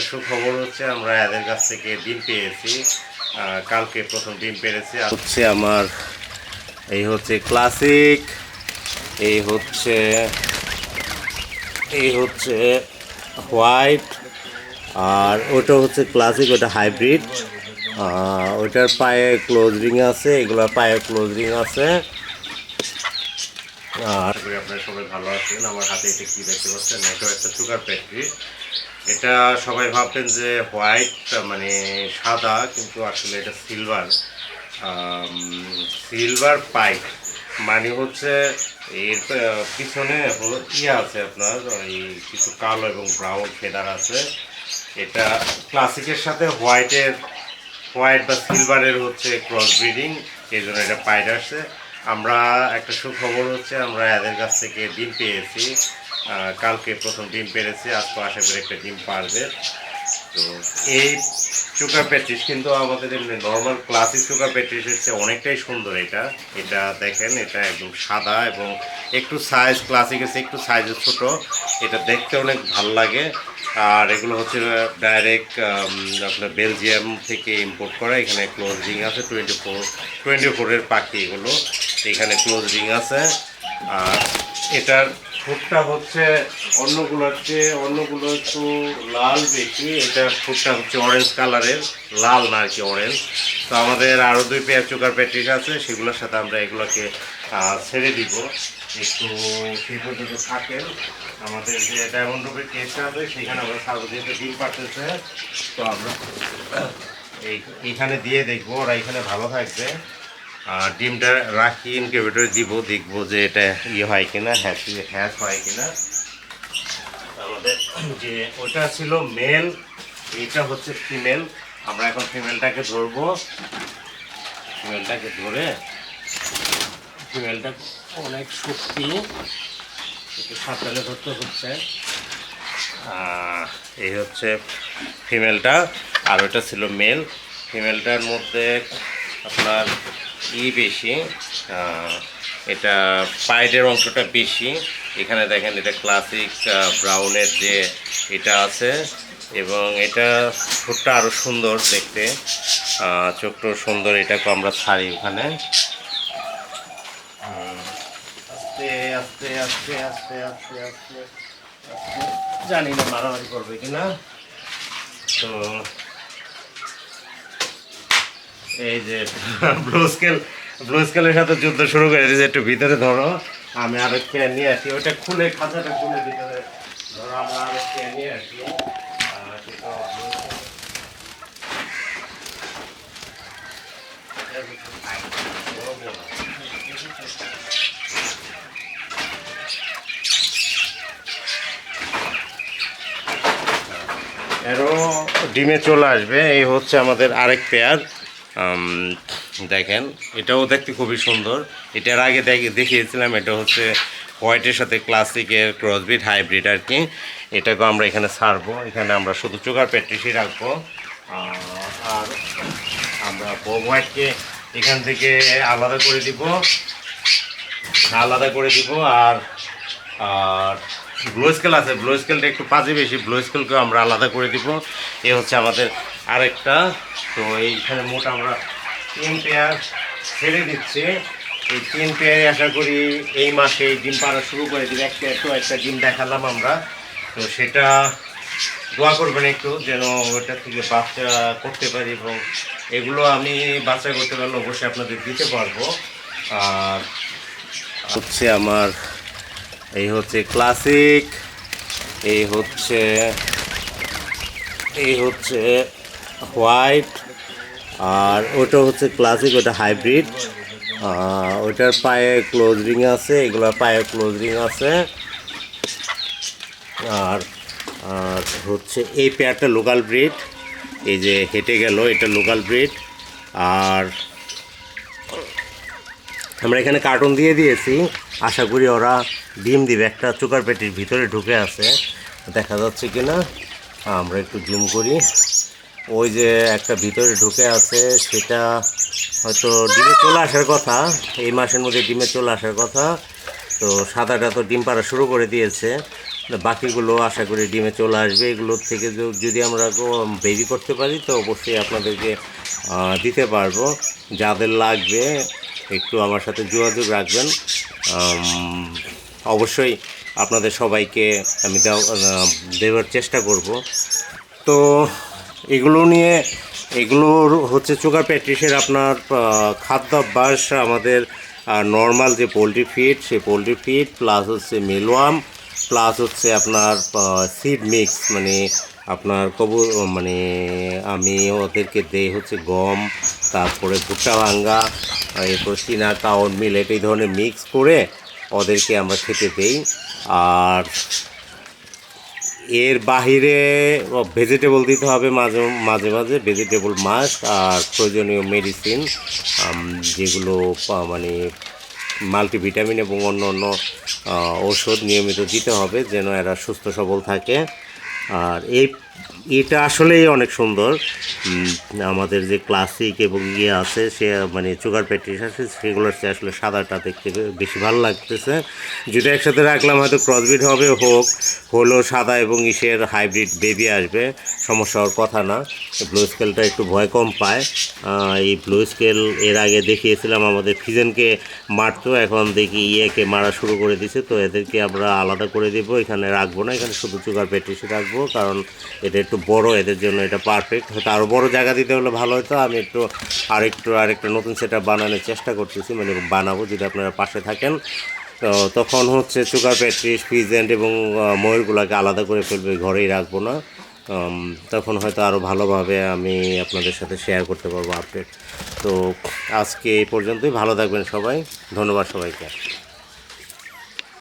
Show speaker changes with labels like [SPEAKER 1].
[SPEAKER 1] একটা সুখবর হচ্ছে, আমরা এদের কাছ থেকে ডিম পেয়েছি। কালকে প্রথম ডিম পেরেছি। হচ্ছে আমার, এই হচ্ছে ক্লাসিক, এই হচ্ছে এই হচ্ছে হোয়াইট, আর ওটা হচ্ছে ক্লাসিক, ওটা হাইব্রিড। ওটার পায়ে ক্লোজ রিং আছে এগুলোর পায়ে ক্লোজ রিং আছে। আর আপনারা সবাই ভালো আছেন। আমার হাতে এটা কি দেখতে পাচ্ছেন? একটা সুগার ফ্যাক্টরি। এটা সবাই ভাবতেন যে হোয়াইট মানে সাদা, কিন্তু আসলে এটা সিলভার। সিলভার পাইপ মানে হচ্ছে এর পিছনে হলো ইয়ে আছে আপনার, ওই কিছু কালো এবং ব্রাউন ফেদার আছে। এটা ক্লাসিকের সাথে হোয়াইটের, হোয়াইট বা সিলভারের হচ্ছে ক্রস ব্রিডিং, এই জন্য এটা পাইড আসছে। আমরা একটা সুখবর হচ্ছে, আমরা এদের কাছ থেকে ডিম পেয়েছি। কালকে প্রথম ডিম পেরেছি, আজকে আশা করি একটা ডিম পারবে। তো এই সুগার প্যাট্রিস কিন্তু আমাদের এমনি নর্মাল ক্লাসিক সুগার প্যাট্রিসের চেয়ে অনেকটাই সুন্দর এটা। এটা দেখেন, এটা একদম সাদা এবং একটু সাইজ ক্লাসিকের চেয়ে একটু সাইজে ছোট। এটা দেখতে অনেক ভালো লাগে। আর এগুলো হচ্ছে ডাইরেক্ট আপনার বেলজিয়াম থেকে ইম্পোর্ট করা। এখানে ক্লোজ আছে টোয়েন্টি ফোর টোয়েন্টি ফোরের পাখি এগুলো। এখানে ক্লোজ আছে। আর এটার ফুটটা হচ্ছে অন্যগুলোর চেয়ে অন্যগুলো একটু লাল বেশি, এটা ফুটটা হচ্ছে অরেঞ্জ কালারের লাল না আর কি অরেঞ্জ তো আমাদের আরও দুই পেয়ার চোকার প্যাটিস আছে, সেগুলোর সাথে আমরা এগুলোকে ছেড়ে দিব। একটু সেই পর্যন্ত থাকেন। আমাদের যে ডায়মন্ড রুপের কেসটা আছে, সেখানে আমরা যেহেতু ডিম পাঠাতেছে তো আমরা এই, এইখানে দিয়ে দেখব, ওরা এখানে ভালো থাকবে। ডিমটা রাখি ইনকিউবেটরে দিব, দেখব যে এটা ইয়ে হয় কিনা হ্যাশ হ্যাশ হয় কিনা। আমাদের যে ওটা ছিল মেল এটা হচ্ছে ফিমেল আমরা এখন ফিমেলটাকে ধরবো। ফিমেলটাকে ধরে ফিমেলটা অনেক শক্তি একটু ধরতে হচ্ছে। এই হচ্ছে ফিমেলটা আর ওটা ছিল মেল ফিমেলটার মধ্যে আপনার ই বেশি এটা পাইডের অংশটা বেশি। এখানে দেখেন এটা ক্লাসিক ব্রাউনের যে এটা আছে, এবং এটা ঠোঁটটা আরও সুন্দর দেখতে। চোখটাও সুন্দর এটাকে আমরা ছাড়ি ওখানে। আস্তে আস্তে আস্তে আস্তে আস্তে। জানি না মারামারি করবে কিনা। তো এই যে ব্লু স্কেল ব্লু স্কেলের সাথে যুদ্ধ শুরু করে দিয়েছে। একটু ভিতরে ধরো। আমি আরও চেয়ার নিয়ে আসি। খুলে, খাঁচাটা খুলে ভিতরে ধরো, আমরা আরও নিয়ে আসি। ডিমে চলে আসবে। এই হচ্ছে আমাদের আরেক পেয়ার দেখেন, এটাও দেখতে খুবই সুন্দর। এটার আগে দেখে, দেখিয়েছিলাম, এটা হচ্ছে হোয়াইটের সাথে ক্লাসিকের ক্রসবিট হাইব্রিড আর কি। এটাকেও আমরা এখানে ছাড়বো, এখানে আমরা শুধু চোকার প্যাট্রিসই রাখব। আর আমরা বব হোয়াইটকে এখান থেকে আলাদা করে দিব, আলাদা করে দিব, আর আর ব্লু স্কেল আছে ব্লু স্কেলটা একটু পাজে বেশি ব্লু স্কেলকে আমরা আলাদা করে দিব। এ হচ্ছে আমাদের আরেকটা। তো এইখানে মোট আমরা তিন পেয়ার ছেড়ে দিচ্ছি। এই তিন পেয়ারে আশা করি এই মাসে ডিম পাড়া শুরু করে দিবে। একটা, একটু, একটা ডিম দেখালাম আমরা। তো সেটা দোয়া করবেন একটু যেন ওটা থেকে বাচ্চা করতে পারি এবং এগুলো আমি বাচ্চা করতে পারলে অবশ্যই আপনাদের দিতে পারব। আর হচ্ছে আমার এই হচ্ছে ক্লাসিক, এই হচ্ছে এই হচ্ছে হোয়াইট, আর ওটা হচ্ছে ক্লাসিক, ওটা হাইব্রিড। ওটার পায়ে ক্লোজ রিং আছে, এগুলোর পায়ে ক্লোজ রিং আছে। আর আর হচ্ছে এই পেয়ারটা লোকাল ব্রিড, এই যে হেঁটে গেল, এটা লোকাল ব্রিড। আর আমরা এখানে কার্টুন দিয়ে দিয়েছি, আশা করি ওরা ডিম দিবে। একটা চোকার পেটির ভিতরে ঢুকে আছে। দেখা যাচ্ছে কি না আমরা একটু জুম করি। ওই যে একটা ভিতরে ঢুকে আছে, সেটা হয়তো ডিমে চলে আসার কথা। এই মাসের মধ্যে ডিমে চলে আসার কথা। তো সাদাটা তো ডিম পাড়া শুরু করে দিয়েছে।
[SPEAKER 2] বাকিগুলো আশা করি ডিমে চলে আসবে। এগুলোর থেকে যদি আমরা বেবি করতে পারি, তো অবশ্যই আপনাদেরকে দিতে পারব। যাদের লাগবে, একটু আমার সাথে যোগাযোগ রাখবেন। অবশ্যই আপনাদের সবাইকে আমি দেওয়া- দেওয়ার চেষ্টা করব। তো এগুলো নিয়ে এগুলোর হচ্ছে সুগার প্যাট্রিসের আপনার খাদ্যাভ্যাস, আমাদের নর্মাল যে পোলট্রি ফিড সেই পোলট্রি ফিড প্লাস হচ্ছে মেলোয়াম প্লাস হচ্ছে আপনার সিড মিক্স মানে আপনার কবু মানে আমি ওদেরকে দেই হচ্ছে গম, তারপরে ভুট্টা ভাঙ্গা, এরপর চীনা কাউন মিলেট এই ধরনের মিক্স করে ওদেরকে আমরা খেতে দেই। আর এর বাহিরে ভেজিটেবল দিতে হবে মাঝে মাঝে মাঝে। ভেজিটেবল মাস্ক আর প্রয়োজনীয় মেডিসিন যেগুলো মানে মাল্টিভিটামিন এবং অন্য অন্য ঔষধ নিয়মিত দিতে হবে যেন এরা সুস্থ সবল থাকে। আর এই এটা আসলেই অনেক সুন্দর। আমাদের যে ক্লাসিক এবং ইয়ে আছে, সে মানে চুগার প্যাটিস আছে, সেগুলোর চেয়ে আসলে সাদাটা দেখতে বেশি ভালো লাগতেছে। যদি একসাথে রাখলাম হয়তো ক্রসবিট হবে, হোক। হলো সাদা এবং ইসের হাইব্রিড বেবি আসবে, সমস্যা হওয়ার কথা না। ব্লু স্কেলটা একটু ভয় কম পায়। এই ব্লু স্কেল এর আগে দেখিয়েছিলাম আমাদের ফিজেনকে মারতো, এখন দেখি ইয়েকে মারা শুরু করে দিছে। তো এদেরকে আমরা আলাদা করে দেবো, এখানে রাখব না, এখানে শুধু চুগার প্যাটিসে রাখব, কারণ এটা একটু বড়, এদের জন্য এটা পারফেক্ট হয়তো আরও বড় জায়গা দিতে হলে ভালো হতো। আমি একটু আরেকটু, আরেকটা নতুন সেটা বানানোর চেষ্টা করতেছি মানে বানাবো যদি আপনারা পাশে থাকেন। তো তখন হচ্ছে সুগার প্যাট্রিস ফিজেন্ট এবং ময়ূরগুলোকে আলাদা করে ফেলবে, ঘরেই রাখব না। তখন হয়তো আরও ভালোভাবে আমি আপনাদের সাথে শেয়ার করতে পারব আপডেট তো আজকে এই পর্যন্তই। ভালো থাকবেন সবাই। ধন্যবাদ সবাইকে।